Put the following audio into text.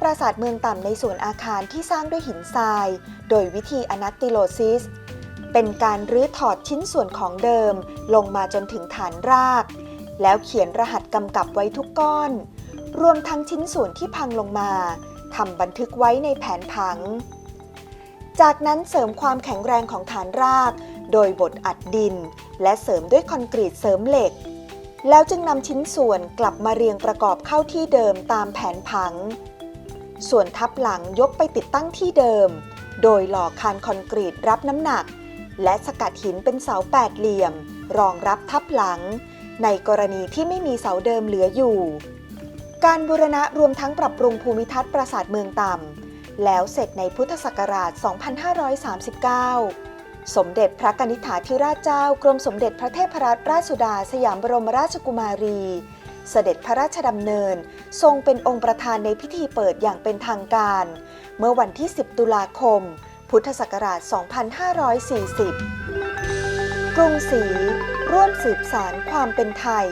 ปราสาทเมืองต่ำในส่วนอาคารที่สร้างด้วยหินทราย โดยวิธีอนัตติโลซิส เป็นการรื้อถอดชิ้นส่วนของเดิม ลงมาจนถึงฐานราก แล้วเขียนรหัสกำกับไว้ทุกก้อน รวมทั้งชิ้นส่วนที่พังลงมาทำบันทึกไว้ในแผนผัง จากนั้นเสริมความแข็งแรงของฐานราก โดยบดอัดดิน และเสริมด้วยคอนกรีตเสริมเหล็ก แล้วจึงนำชิ้นส่วนกลับมาเรียงประกอบเข้าที่เดิมตามแผนผัง ส่วนทับหลังยกไปติดตั้งที่เดิม โดยหล่อคานคอนกรีตรับน้ำหนัก และสกัดหินเป็นเสาแปดเหลี่ยม รองรับทับหลัง ในกรณีที่ไม่มีเสาเดิมเหลืออยู่ การบูรณะรวมทั้งปรับปรุงภูมิทัศน์ปราสาทเมืองต่ำ แล้วเสร็จในพุทธศักราช 2539สมเด็จพระกนิษฐาธิราชเจ้า กรมสมเด็จพระเทพรัตนราชสุดา สยามบรมราชกุมารี เสด็จพระราชดำเนิน ทรงเป็นองค์ประธานในพิธีเปิดอย่างเป็นทางการ เมื่อวันที่ 10 ตุลาคม พุทธศักราช 2540 กรุงศรีร่วมสืบสารความเป็นไทย